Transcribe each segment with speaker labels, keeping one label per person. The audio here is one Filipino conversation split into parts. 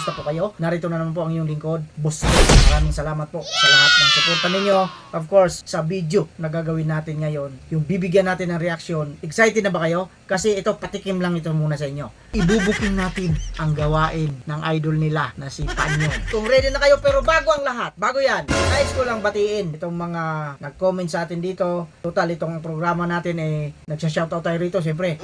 Speaker 1: Kamusta po kayo? Narito na naman po ang iyong lingkod, Boss. Maraming salamat po sa lahat ng suporta ninyo. Of course, sa video na gagawin natin ngayon, yung bibigyan natin ng reaksyon. Excited na ba kayo? Kasi ito, patikim lang ito muna sa inyo. Ibubuking natin ang gawain ng idol nila na si Panyo. Kung ready na kayo, pero bago ang lahat, bago yan, nais ko lang batiin itong mga nag-comment sa atin dito. Total, itong programa natin eh, nagsha-shoutout tayo rito, siyempre.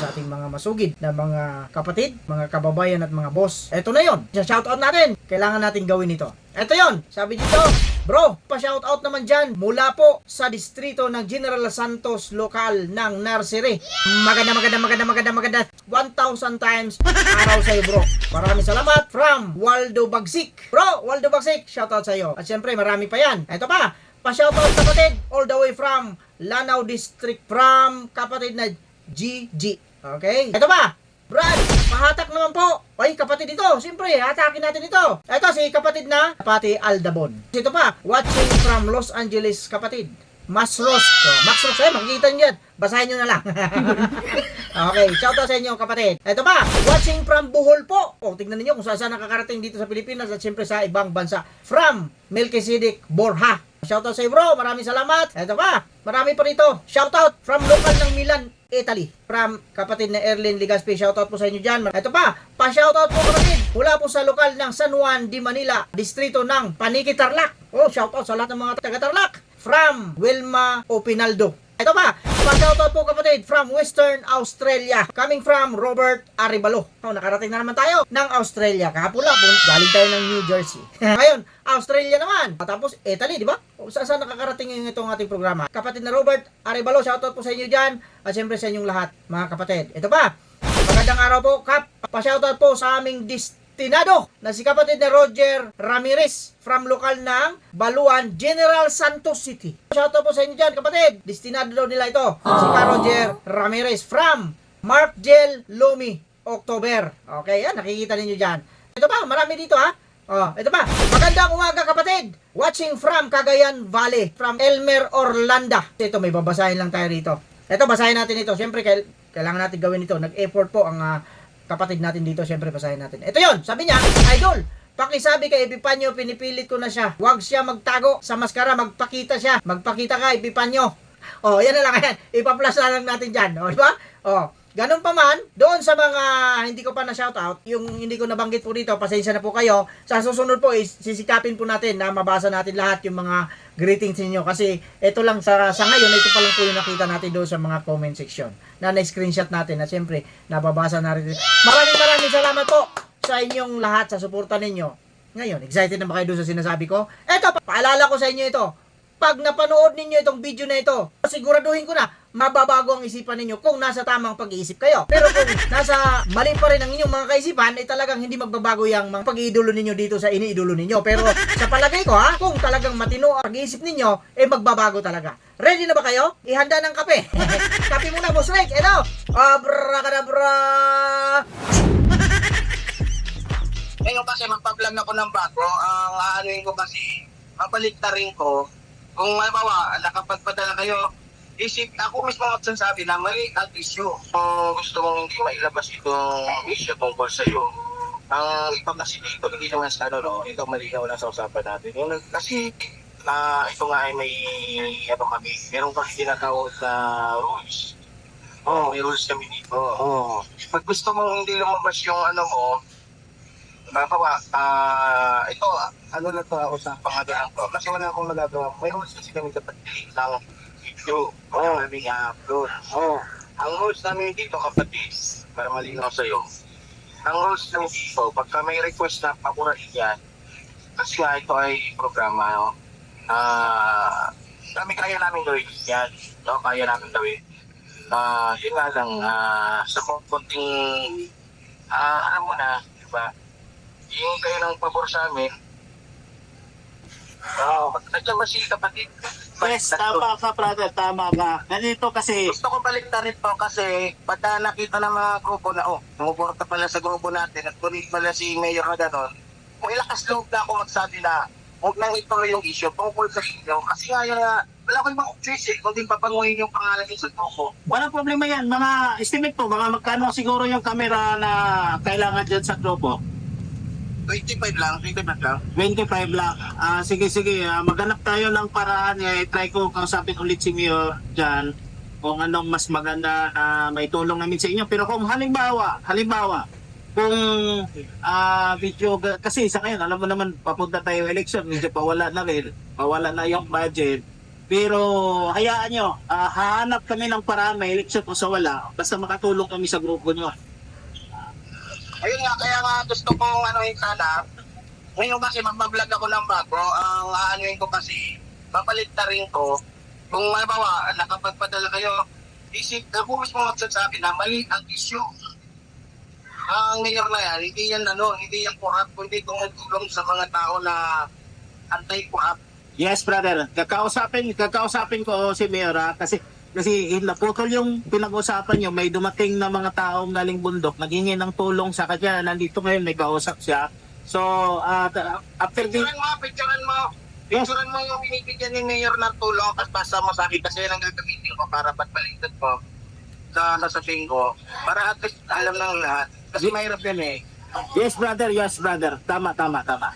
Speaker 1: Sa ating mga masugid na mga kapatid, mga kababayan at mga boss. Eto na yon, shoutout natin. Kailangan natin gawin ito. Eto yon, sabi dito, Bro, pa-shoutout naman dyan mula po sa distrito ng General Santos lokal ng Nursery. Maganda, maganda, maganda, maganda, maganda. 1,000 times araw sa'yo bro. Maraming salamat from Waldo Bagsik. Bro, Waldo Bagsik, shoutout sa'yo. At syempre, marami pa yan. Ito pa, pa-shoutout kapatid all the way from Lanao District from kapatid na GG. Okay? Ito pa, Brad, pahatak naman po. Ay, kapatid ito. Siyempre, hatakin natin ito. Ito, si kapatid na Pati Aldabon. Ito pa, watching from Los Angeles, kapatid. Mas Ross. So, Max Ross, eh, makikita niyo yan. Basahin nyo na lang. okay, shout out sa inyo, kapatid. Ito pa, watching from Bohol po. O, tignan niyo kung saan saan nakakarating dito sa Pilipinas at siyempre sa ibang bansa. From Melchizedek Borja. Shoutout sa iyo bro, maraming salamat. Ito pa, marami pa rito. Shoutout from local ng Milan, Italy. From kapatid na Erlin Ligaspi, shoutout po sa inyo dyan. Ito pa, pa-shoutout po kapatid. Mula po sa lokal ng San Juan de Manila, distrito ng Paniki Tarlac. Oh, shoutout sa lahat ng mga taga Tarlac. From Wilma Opinaldo. Ito pa, pa-shoutout po kapatid from Western Australia. Coming from Robert Aribalo. Oh, nakarating na naman tayo ng Australia. Kahapon lang, galing tayo ng New Jersey. Ngayon, Australia naman. Tapos Italy, di ba? Saan saan nakakarating yung itong ating programa? Kapatid na Robert Aribalo, shoutout po sa inyo dyan. At syempre sa inyong lahat, mga kapatid. Ito pa, magandang araw po, Kap. Pa-shoutout po sa aming destinado na si kapatid na Roger Ramirez from lokal ng Baluan, General Santos City. Shoutout po sa inyo dyan, kapatid. Destinado daw nila ito. Si Ka Roger Ramirez from Marpgel Lumi, October. Okay, yan, nakikita ninyo dyan. Ito pa, marami dito ha. Oh, ito pa. Magandang umaga kapatid. Watching from Cagayan Valley. From Elmer Orlanda. Ito, may babasahin lang tayo rito. Ito, basahin natin ito. Siyempre, kail- kailangan natin gawin ito. Nag-effort po ang ah, kapatid natin dito. Siyempre, basahin natin. Ito yon Sabi niya, Idol, pakisabi kay Epipanyo, pinipilit ko na siya. Huwag siya magtago sa maskara. Magpakita siya. Magpakita ka, Epipanyo. Oh, yan na lang yan. Ipa-plus na lang natin dyan. Oh, di ba? Oh, Ganun pa man, doon sa mga hindi ko pa na shoutout, yung hindi ko nabanggit po dito, pasensya na po kayo. Sa susunod po, is, sisikapin po natin na mabasa natin lahat yung mga greetings ninyo. Kasi ito lang sa, sa ngayon, ito pa lang po yung nakita natin doon sa mga comment section. Na na-screenshot natin at syempre, nababasa na rin. Maraming maraming salamat po sa inyong lahat sa suporta ninyo. Ngayon, excited na ba kayo doon sa sinasabi ko? Eto, pa- paalala ko sa inyo ito. Pag napanood ninyo itong video na ito, siguraduhin ko na mababago ang isipan ninyo kung nasa tamang pag-iisip kayo. Pero kung nasa mali pa rin ang inyong mga kaisipan, ay talagang hindi magbabago yung mga pag-iidolo ninyo dito sa iniidolo ninyo. Pero sa palagay ko ha, kung talagang matino ang pag-iisip ninyo, eh magbabago talaga. Ready na ba kayo? Ihanda ng kape. kape muna, Boss Rick. Ito. Abracadabra.
Speaker 2: Ngayon kasi magpa-vlog ako ng bago, ang aanuin ko kasi, mapaliktarin ko, kung mabawa, nakapagpadala kayo, isip, ako mismo ang sabi na mali at issue. Kung gusto mong hindi mailabas itong issue tungkol sa iyo, ang iba kasi dito, hindi naman sa ano, no, ito malinaw lang sa usapan natin. Yung, kasi, na ito nga ay may, ano kami, meron kasi tinatawag na rules. Oo, oh, may rules kami dito. Oo. Pag gusto mong hindi lumabas yung ano mo, Nakawa, ah, ito, ano na to sa pangalaan ko. Kasi wala akong magagawa. May rules kasi kami pag-delete ng video. Oh. Kami i-upload. Oh. Ang rules namin dito, kapatid, para malinaw sa'yo. Ang rules namin dito, pagka may request na papurahin yan, kasi nga ito ay programa, no? Ah, kami kaya namin gawin yan. No? Kaya namin gawin. Ah, yun nga lang, ah, sa konting, ah, alam mo na, di ba? Yung kayo ng pabor sa amin. Oo. At saka si kapatid.
Speaker 3: Yes, tama ka, brother. Tama ka. Ganito kasi,
Speaker 2: Gusto ko baliktarin to kasi pagka nakita ng mga grupo na, oh, sumuporta pala sa grupo natin at kunin pala si Mayor na gano'n, kung ilakas loob na ako magsabi na huwag nang ituloy yung issue tungkol sa inyo. Kasi nga yun nga, wala ko ibang choice eh, kung di papanguhin yung pangalan niyo sa grupo.
Speaker 3: walang problema yan. Mga estimate po, mga magkano siguro yung camera na kailangan dyan sa grupo?
Speaker 2: 25 lang, 25 lang.
Speaker 3: 25 lang. Ah, sige, sige. Ah, maghanap tayo ng paraan. Eh, try ko kausapin ulit si Mayor dyan kung anong mas maganda na may tulong namin sa inyo. Pero kung halimbawa, halimbawa, kung ah video, kasi sa ngayon, alam mo naman, papunta tayo election, medyo pawala na rin, pawala na yung budget. Pero hayaan nyo, ah, hahanap kami ng paraan, may election o sa wala, basta makatulong kami sa grupo nyo.
Speaker 2: Ayun nga, kaya nga gusto kong ano yung sana, ngayon kasi magbablog ako ng bago, ang aanuin ko kasi, papalittarin ko, kung mabawa, nakapagpadala kayo, isip, ako mismo magsasabi na mali ang issue. Ang mayor na yan, hindi yan ano, hindi yan corrupt, kundi tumutulong sa mga tao na anti-corrupt.
Speaker 3: Yes, brother. Kakausapin, kakausapin ko si Mayor kasi kasi naputol yung pinag-usapan nyo, may dumating na mga taong galing bundok, naghingi ng tulong sa kanya, nandito ngayon, may kausap siya. So, uh, after the...
Speaker 2: Picturean mo, picturean mo.
Speaker 3: Yes.
Speaker 2: Picturean mo yung binibigyan ni mayor ng tulong, tapos pasa mo sa akin kasi yan ang gagamitin ko para pagpalitan ko sa sasabihin ko, para at least alam ng lahat. Kasi mahirap yan eh.
Speaker 3: Yes, brother. Yes, brother. Tama, tama, tama.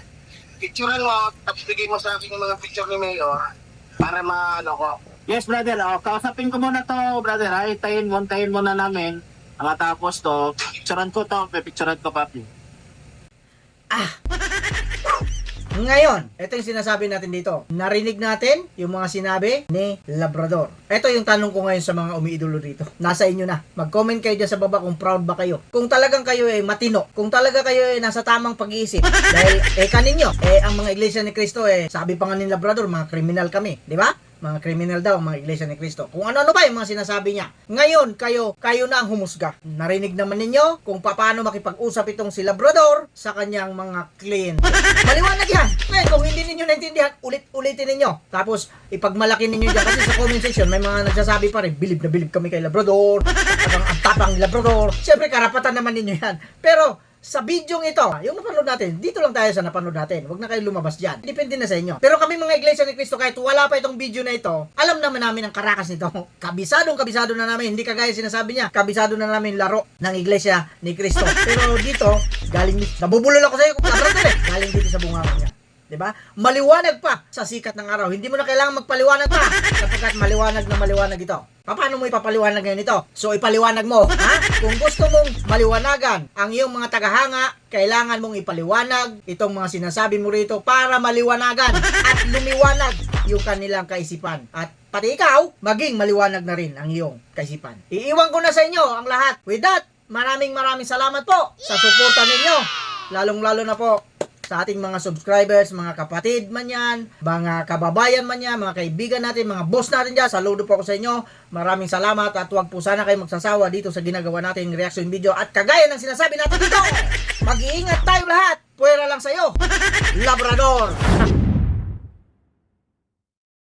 Speaker 2: Picturean mo, tapos bigay mo sa akin yung mga picture ni mayor para maano ko.
Speaker 3: Yes, brother. O, kausapin ko muna to, brother. Ay, tayin mo, tayin muna namin. Matapos to, picturean ko to, picturean ko, papi.
Speaker 1: Ngayon, ito yung sinasabi natin dito. Narinig natin yung mga sinabi ni Labrador. Ito yung tanong ko ngayon sa mga umiidolo dito. Nasa inyo na. Mag-comment kayo dyan sa baba kung proud ba kayo. Kung talagang kayo ay matino. Kung talaga kayo ay nasa tamang pag-iisip. Dahil, eh kaninyo, eh ang mga iglesia ni Cristo, eh sabi pa nga ni Labrador, mga kriminal kami. Di ba? Mga kriminal daw, mga iglesia ni Cristo. Kung ano-ano ba yung mga sinasabi niya. Ngayon, kayo, kayo na ang humusga. Narinig naman ninyo kung paano makipag-usap itong si Labrador sa kanyang mga client. Maliwanag yan. Ngayon, kung hindi ninyo naintindihan, ulit-ulitin ninyo. Tapos, ipagmalaki ninyo dyan. Kasi sa comment section, may mga nagsasabi pa rin, bilib na bilib kami kay Labrador. Ang, ang tapang Labrador. Siyempre, karapatan naman ninyo yan. Pero, sa video ito, yung napanood natin, dito lang tayo sa napanood natin. Huwag na kayo lumabas dyan. Depende na sa inyo. Pero kami mga iglesia ni Cristo, kahit wala pa itong video na ito, alam naman namin ang karakas nito. Kabisadong kabisado na namin. Hindi kagaya sinasabi niya, kabisado na namin laro ng iglesia ni Cristo. Pero dito, galing, nabubulol ako sa iyo eh. Galing dito sa bunga niya. 'Di ba? Maliwanag pa sa sikat ng araw. Hindi mo na kailangan magpaliwanag pa sapagkat maliwanag na maliwanag ito. Paano mo ipapaliwanag ngayon ito? So ipaliwanag mo, ha? Kung gusto mong maliwanagan ang iyong mga tagahanga, kailangan mong ipaliwanag itong mga sinasabi mo rito para maliwanagan at lumiwanag yung kanilang kaisipan. At pati ikaw, maging maliwanag na rin ang iyong kaisipan. Iiwan ko na sa inyo ang lahat. With that, maraming maraming salamat po sa suporta ninyo. Lalong-lalo na po sa ating mga subscribers, mga kapatid man yan, mga kababayan man yan, mga kaibigan natin, mga boss natin dyan, saludo po ako sa inyo. Maraming salamat at huwag po sana kayo magsasawa dito sa ginagawa nating reaction video. At kagaya ng sinasabi natin dito, mag-iingat tayo lahat. Pwera lang sa'yo. Labrador.